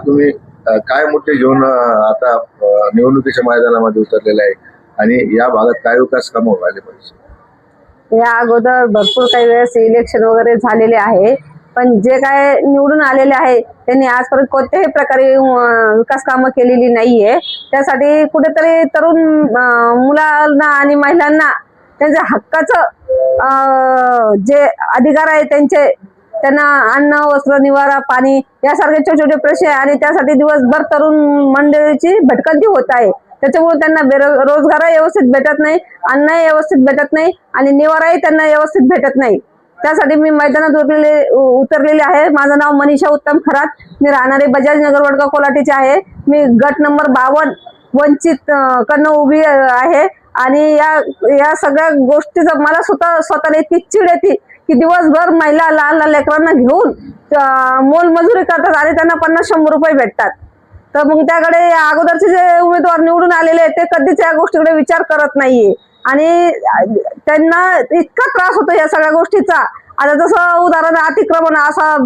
तुम्ही काय मुद्दे घेऊन आता निवडणुकीच्या मैदानामध्ये उतरलेला आहे आणि या भागात काय विकास कामं व्हायला पाहिजे? या अगोदर भरपूर काही वेळेस इलेक्शन वगैरे झालेले आहे. पण जे काय निवडून आलेले आहे त्यांनी आजपर्यंत कोणत्याही प्रकारे विकास कामं केलेली नाहीये. त्यासाठी कुठेतरी तरुण मुलांना आणि महिलांना त्यांच्या हक्काचं जे अधिकार आहे त्यांचे त्यांना अन्न वस्त्र निवारा पाणी यासारखे छोटे छोटे प्रश्न आहे आणि त्यासाठी दिवसभर तरुण मंडळीची भटकंती होत आहे. त्याच्यामुळे त्यांना बेरो रोजगारही व्यवस्थित भेटत नाही अन्नही व्यवस्थित भेटत नाही आणि निवाराही त्यांना व्यवस्थित भेटत नाही. त्यासाठी मी मैदानात उतरलेले उतरलेले आहे. माझं नाव मनीषा उत्तम खरात. मी राहणारे बजाज नगर वडगाव कोलाटीचे आहे. मी गट नंबर बावन वंचित अं, कडनं उभी आहे. आणि या या सगळ्या गोष्टीचं मला स्वतः स्वतःला इतकी चिड येते की दिवसभर महिला लहान लहान लेकरांना घेऊन मोलमजुरी करतात आणि त्यांना पन्नास शंभर रुपये भेटतात. तर मग त्याकडे या अगोदरचे जे उमेदवार निवडून आलेले आहेत ते कधीच या गोष्टीकडे विचार करत नाहीये. आणि त्यांना इतका त्रास होतो या सगळ्या गोष्टीचा. आता जसं उदाहरण अतिक्रमण असा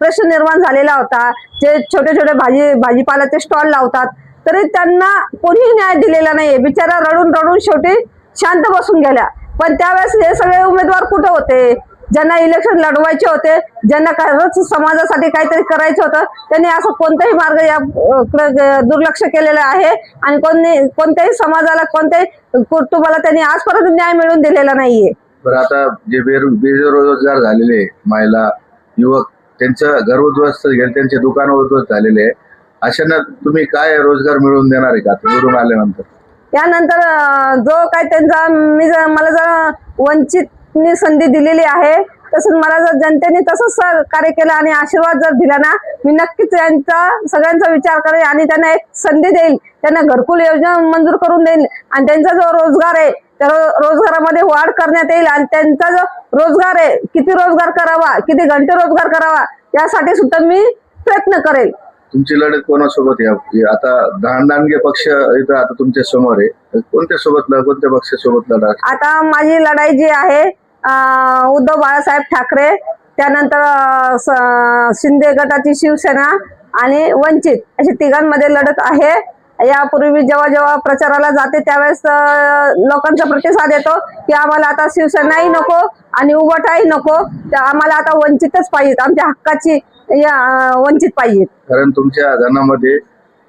प्रश्न निर्माण झालेला होता. जे छोटे छोटे भाजी भाजीपाल्याचे स्टॉल लावतात. तरी त्यांना कोणीही न्याय दिलेला नाहीये. बिचारा रडून रडून शेवटी शांत बसून गेल्या. पण त्यावेळेस हे सगळे उमेदवार कुठे होते? ज्यांना इलेक्शन लढवायचे होते ज्यांना खरंच समाजासाठी काहीतरी करायचं होतं त्यांनी असं कोणताही मार्ग या दुर्लक्ष केलेलं आहे आणि कोणी कोणत्याही समाजाला कोणत्याही कुटुंबाला त्यांनी आजपर्यंत न्याय मिळवून दिलेला नाहीये. बरं आता जे बेरो बेरोजगार झालेले माहिला युवक त्यांचं घर उद्ध्वस्त गेले त्यांचे दुकान उद्ध्वस्त झालेले आहे अशांना तुम्ही काय रोजगार मिळवून देणार आहे का? निवडून आल्यानंतर. त्यानंतर जो काय त्यांचा मी जर मला जर वंचितनी संधी दिलेली आहे तसंच मला जर जनतेने तसंच कार्य केलं आणि आशीर्वाद जर दिला ना मी नक्कीच यांचा सगळ्यांचा विचार करेन आणि त्यांना एक संधी देईल. त्यांना घरकुल योजना मंजूर करून देईल आणि त्यांचा जो रोजगार आहे त्या रोजगारामध्ये वाढ करण्यात येईल आणि त्यांचा जो रोजगार आहे किती रोजगार करावा किती घंटे रोजगार करावा यासाठी सुद्धा मी प्रयत्न करेल. तुमची लढत कोणासोबत आता दांडगे पक्ष इथं आता तुमच्यासमोर आहे. कोणत्या सोबत कोणत्या पक्षासोबत लढा आता माझी लढाई जी आहे उद्धव बाळासाहेब ठाकरे त्यानंतर शिंदे गटाची शिवसेना आणि वंचित अशी तिघांमध्ये लढत आहे. यापूर्वी जेव्हा जेव्हा प्रचाराला जाते त्यावेळेस लोकांचा प्रतिसाद येतो की आम्हाला आता शिवसेनाही नको आणि उभटाही नको. तर आम्हाला आता वंचितच पाहिजेत. आमच्या हक्काची या वंचित पाहिजेत. कारण तुमच्या धनामध्ये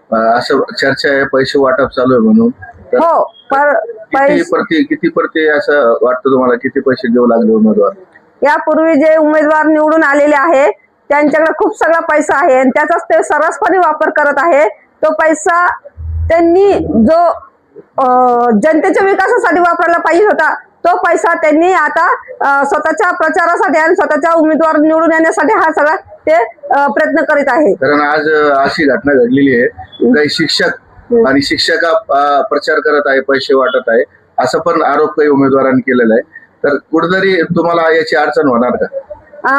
असं चर्चा आहे पैसे वाटप चालू आहे म्हणून. हो पर किती पैसे प्रति किती प्रति असं वाटतं तुम्हाला? किती पैसे देऊ लागले उमेदवार? यापूर्वी जे उमेदवार निवडून आलेले आहे त्यांच्याकडे खूप सगळा पैसा आहे आणि त्याचाच ते सर्रासपणे वापर करत आहे. तो पैसा त्यांनी जो अं, जनतेच्या विकासासाठी वापरायला पाहिजे होता तो पैसा त्यांनी आता अं, स्वतःच्या प्रचारासाठी आणि स्वतःच्या उमेदवार निवडून येण्यासाठी हा सगळा ते अं, प्रयत्न करीत आहे. कारण आज अं, अशी घटना घडलेली आहे. काही शिक्षक आणि शिक्षका प्रचार करत आहे पैसे वाटत आहे असं पण आरोप काही उमेदवारांनी केलेला आहे. तर कुठेतरी तुम्हाला याची अडचण होणार का?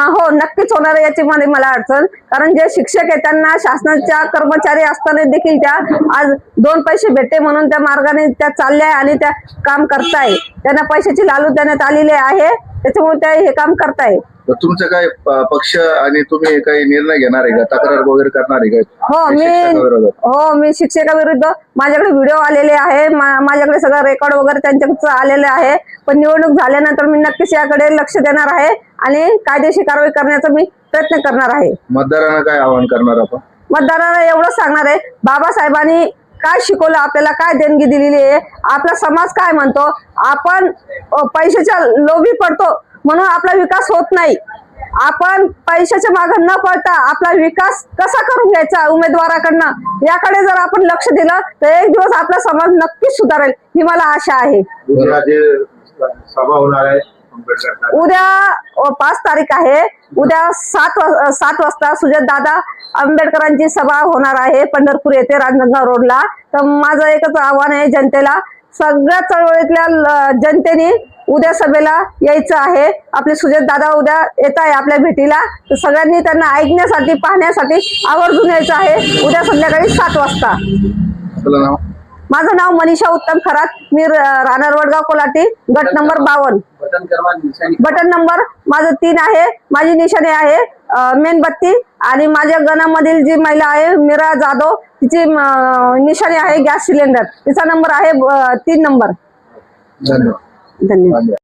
हो नक्कीच होणार आहे याची मध्ये मला अडचण. कारण जे शिक्षक आहेत त्यांना शासनाच्या कर्मचारी असताना देखील त्या आज दोन पैसे भेटते म्हणून त्या मार्गाने त्या चालल्या आहे आणि त्या काम करताय. त्यांना पैशाची लालू देण्यात आलेली आहे. त्याच्यामुळे त्या हे काम करताय. तुमचं काय प- पक्ष आणि तुम्ही काही निर्णय घेणार आहे का? तक्रार वगैरे करणार आहे का? हो मी? हो मी शिक्षकाविरुद्ध माझ्याकडे व्हिडिओ आलेले आहे. मा- माझ्याकडे सगळं रेकॉर्ड वगैरे त्यांच्याकडचं आलेलं आहे. पण निवडणूक झाल्यानंतर मी नक्कीच याकडे लक्ष देणार आहे आणि कायदेशीर कारवाई करण्याचा मी प्रयत्न करणार आहे. मतदारांना काय आवाहन करणार आपण? मतदारांना एवढंच सांगणार आहे बाबासाहेबांनी काय शिकवलं आपल्याला काय देणगी दिलेली आहे आपला समाज काय म्हणतो आपण अ, पैशाच्या लोभी पडतो म्हणून आपला विकास होत नाही. आपण पैशाच्या मागे न पडता आपला विकास कसा करून घ्यायचा उमेदवाराकडनं? याकडे जर आपण लक्ष दिलं तर एक दिवस आपला समाज नक्कीच सुधारेल ही मला आशा आहे. उद्या पाच तारीख आहे. उद्या सात सात वाजता सुजत दादा आंबेडकरांची सभा होणार आहे पंढरपूर येथे राजनंदगाव रोडला. तर माझं एकच आव्हान आहे जनतेला. सगळ्या चळवळीतल्या जनतेने उद्या सभेला यायचं आहे. आपले सुजत दादा उद्या येत आहे आपल्या भेटीला. तर सगळ्यांनी त्यांना ऐकण्यासाठी पाहण्यासाठी आवर्जून यायचं आहे. उद्या संध्याकाळी सात वाजता. माझं नाव मनीषा उत्तम खरात. मी राहणार वडगाव कोलाटी. गट नंबर बावन्न. बटन नंबर माझं तीन आहे. माझी निशाणी आहे मेणबत्ती आणि माझ्या गणामधील जी महिला आहे मीरा जाधव तिची निशाणी आहे गॅस सिलेंडर. तिचा नंबर आहे तीन नंबर. धन्यवाद. धन्यवाद.